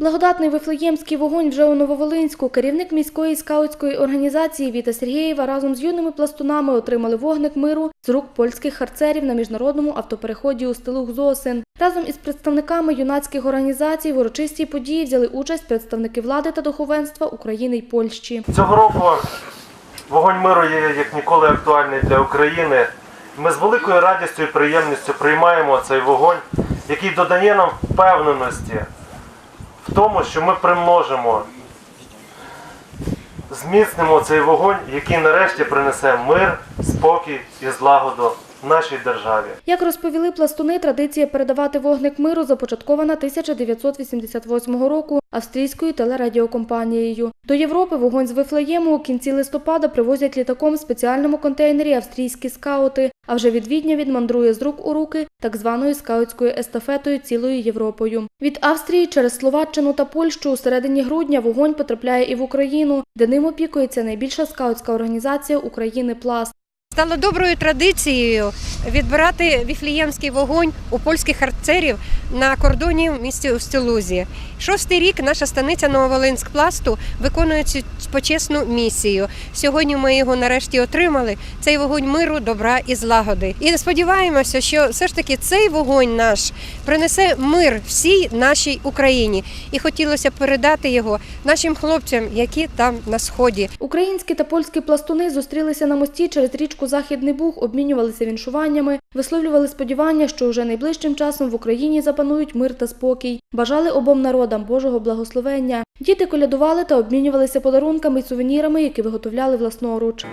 Благодатний вифлеємський вогонь вже у Нововолинську. Керівник міської скаутської організації Віта Сергієва разом з юними пластунами отримали вогник миру з рук польських харцерів на міжнародному автопереході у стилух Зосин. Разом із представниками юнацьких організацій в урочистій події взяли участь представники влади та духовенства України й Польщі. Цього року вогонь миру є як ніколи актуальний для України. Ми з великою радістю і приємністю приймаємо цей вогонь, який додає нам впевненості тому, що ми примножимо, зміцнимо цей вогонь, який нарешті принесе мир, спокій і злагоду нашій державі. Як розповіли пластуни, традиція передавати вогник миру започаткована 1988 року австрійською телерадіокомпанією. До Європи вогонь з Вифлеєму у кінці листопада привозять літаком в спеціальному контейнері австрійські скаути, а вже від Відня відмандрує з рук у руки так званою скаутською естафетою цілою Європою. Від Австрії через Словаччину та Польщу у середині грудня вогонь потрапляє і в Україну, де ним опікується найбільша скаутська організація України Пласт. Стало доброю традицією відбирати віфліємський вогонь у польських харцерів на кордоні в місті Устилузі. Шостий рік наша станиця Нововолинськ пласту виконує цю почесну місію. Сьогодні ми його нарешті отримали. Цей вогонь миру, добра і злагоди. І сподіваємося, що все ж таки цей вогонь наш принесе мир всій нашій Україні. І хотілося б передати його нашим хлопцям, які там на сході. Українські та польські пластуни зустрілися на мості через річку Західний Буг, обмінювалися віншуваннями, висловлювали сподівання, що уже найближчим часом в Україні запанують мир та спокій. Бажали обом народам Божого благословення. Діти колядували та обмінювалися подарунками й сувенірами, які виготовляли власноруч.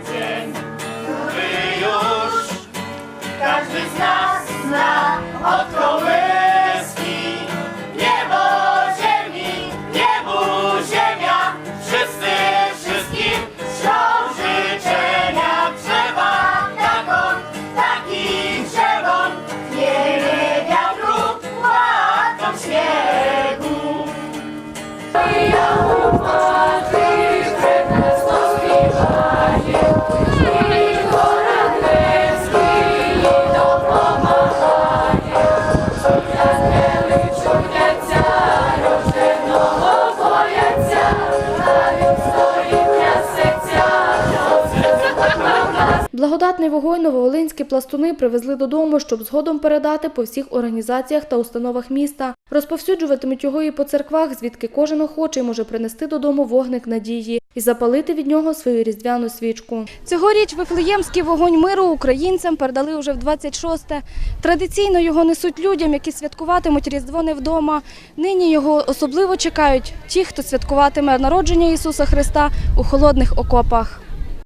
Każdy з нас zna Благодатний вогонь нововолинські пластуни привезли додому, щоб згодом передати по всіх організаціях та установах міста. Розповсюджуватимуть його і по церквах, звідки кожен охочий може принести додому вогник надії і запалити від нього свою різдвяну свічку. Цьогоріч Вифлеємський вогонь миру українцям передали вже в 26-те. Традиційно його несуть людям, які святкуватимуть Різдво не вдома. Нині його особливо чекають ті, хто святкуватиме народження Ісуса Христа у холодних окопах.